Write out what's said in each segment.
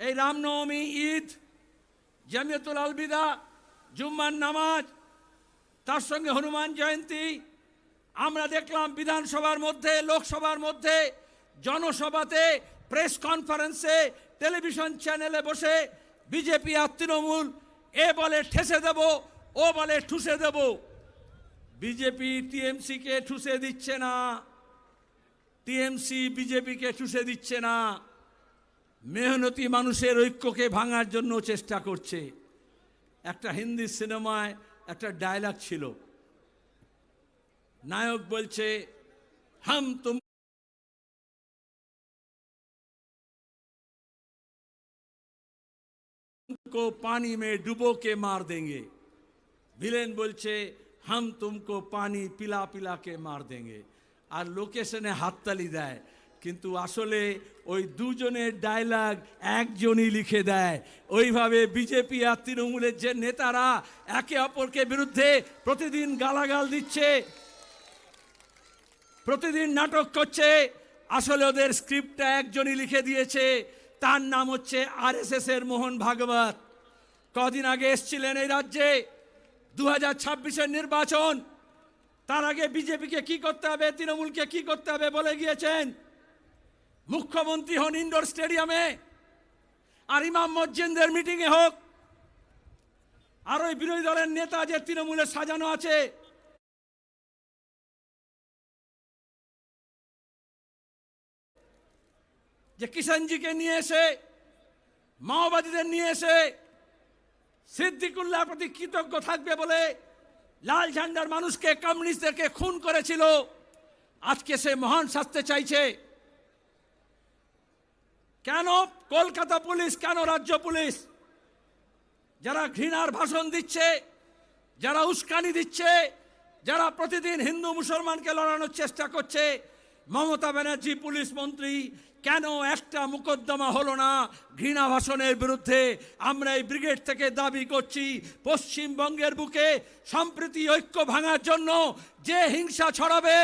এই রামনবমী ঈদ, জামিয়াতুল আলবিদা, জুম্মার নামাজ, তার সঙ্গে হনুমান জয়ন্তী। আমরা দেখলাম বিধানসভার মধ্যে, লোকসভার মধ্যে, জনসভাতে, প্রেস কনফারেন্সে, টেলিভিশন চ্যানেলে বসে বিজেপি আর তৃণমূল এ বলে ঠেসে দেব, ও বলে ঠুসে দেব। বিজেপি টিএমসিকে ঠুসে দিচ্ছে না, টিএমসি, বিজেপিকে ঠুসে দিচ্ছে না। মেহনতি মানুষের ঐক্যকে ভাঙার জন্য চেষ্টা করছে একটা হিন্দি সিনেমায় একটা ডায়লগ ছিল নায়ক বলছে হাম তুম को पानी में डुबो के मार देंगे ভিলেন বলছে হাম তুমকো পানি পিলা পিলা কে মার দেঙ্গে আর লোকেশনে হাততালি দেয় কিন্তু আসলে ওই দুজনের ডায়লগ একজনই লিখে দেয়। ওইভাবে বিজেপি আর তৃণমূলের যে নেতারা একে অপরকে বিরুদ্ধে প্রতিদিন গালাগাল দিচ্ছে, প্রতিদিন নাটক করছে, আসলে ওদের স্ক্রিপ্টটা একজনই লিখে দিয়েছে, তার নাম হচ্ছে আরএসএস এর মোহন ভাগবত। কদিন আগে এসছিলেন এই রাজ্যে দু হাজার নির্বাচন, তার আগে বিজেপিকে কি করতে হবে, তৃণমূলকে কি করতে হবে বলে গিয়েছেন? মুখ্যমন্ত্রী হন ইন্ডোর স্টেডিয়ামে, আর ইমাম মসজিদের মিটিংয়ে হোক। আর ওই বিরোধী দলের নেতা যে তৃণমূলের সাজানো আছে, যে কিষানজিকে নিয়ে এসে, মাওবাদীদের নিয়ে এসে সিদ্দিকুল্লাহ প্রতি কৃতজ্ঞ থাকবে বলে লাল ঝান্ডার মানুষকে, কমিউনিস্টদেরকে খুন করেছিল। আজকে সে মহান শাস্তে চাইছে। কেন কলকাতা পুলিশ, কেন রাজ্য পুলিশ? যারা ঘৃণার ভাষণ দিচ্ছে, যারা উস্কানি দিচ্ছে, যারা প্রতিদিন হিন্দু মুসলমানকে লড়ানোর চেষ্টা করছে মমতা ব্যানার্জি, পুলিশ মন্ত্রী, কেন একটা মোকদ্দমা হলো না ঘৃণা ভাষণের বিরুদ্ধে? আমরা এই ব্রিগেড থেকে দাবি করছি, পশ্চিমবঙ্গের বুকে সম্প্রীতি ঐক্য ভাঙার জন্য যে হিংসা ছড়াবে,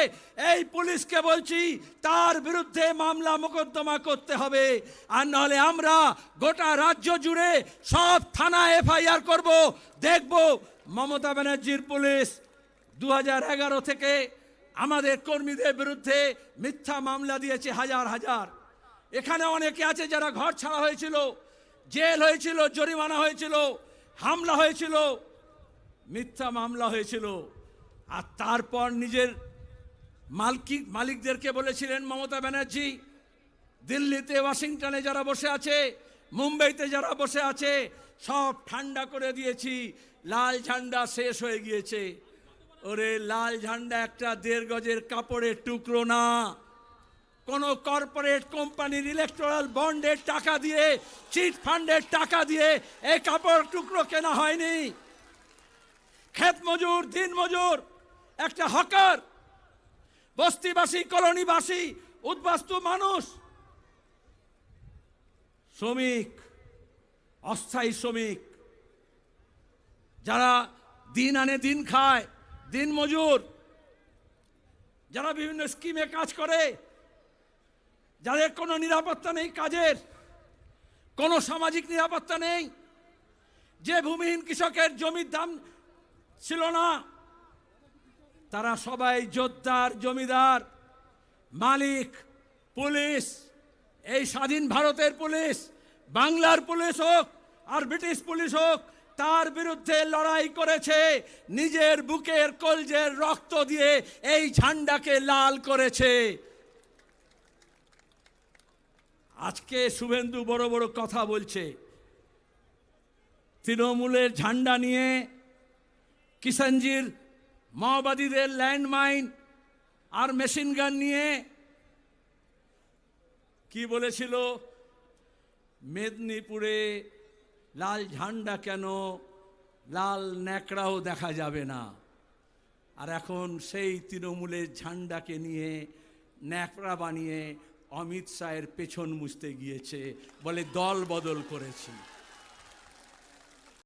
এই পুলিশকে বলছি, তার বিরুদ্ধে মামলা মোকদ্দমা করতে হবে। আর নাহলে আমরা গোটা রাজ্য জুড়ে সব থানা এফআইআর করব। দেখব মমতা ব্যানার্জির পুলিশ দু হাজার এগারো থেকে আমাদের কর্মীদের বিরুদ্ধে মিথ্যা মামলা দিয়েছে হাজার হাজার। এখানে অনেকে আছে যারা ঘর ছাড়া হয়েছিল, জেল হয়েছিল, জরিমানা হয়েছিল, হামলা হয়েছিল, মিথ্যা মামলা হয়েছিল। আর তারপর নিজের মালকি, মালিকদেরকে বলেছিলেন, মমতা ব্যানার্জি, দিল্লিতে, ওয়াশিংটনে যারা বসে আছে, মুম্বাইতে যারা বসে আছে, সব ঠান্ডা করে দিয়েছি, লাল ঝান্ডা শেষ হয়ে গিয়েছে। ওরে লাল ঝান্ডা একটা দেড় গজের কাপড়ের টুকরো না। কোন কর্পোরেট কোম্পানির ইলেকট্রাল বন্ডের টাকা দিয়ে চিট ফান্ডের টাকা দিয়ে এই কাপড় টুকরো কেনা হয়নি। ক্ষেত মজুর, দিন মজুর, একটা হকার, বস্তিবাসী, কলোনিবাসী, উদ্বাস্তু মানুষ, শ্রমিক, অস্থায়ী শ্রমিক, যারা দিন আনে দিন খায় দিন মজুর। যারা বিভিন্ন স্কিমে কাজ করে, যাদের কোনো নিরাপত্তা নেই কাজের, কোনো সামাজিক নিরাপত্তা নেই, যে ভূমিহীন কৃষকের জমির দাম ছিল না, তারা সবাই যোদ্ধার জমিদার, মালিক, পুলিশ, এই স্বাধীন ভারতের পুলিশ, বাংলার পুলিশ হোক আর ব্রিটিশ পুলিশ হোক তার বিরুদ্ধে লড়াই করেছে, নিজের বুকের কলজের রক্ত দিয়ে এই ঝান্ডাকে লাল করেছে। আজকে শুভেন্দু বড় বড় কথা বলছে। তৃণমূলের ঝান্ডা নিয়ে কিষানজির মাওবাদীদের ল্যান্ডমাইন আর মেশিন গান নিয়ে কি বলেছিল? মেদিনীপুরে লাল ঝান্ডা কেন? লাল ন্যাকড়াও দেখা যাবে না। আর এখন সেই তৃণমূলের ঝান্ডাকে নিয়ে ন্যাকড়া বানিয়ে অমিত শাহের পেছন মুছতে গিয়েছে বলে দল বদল করেছি।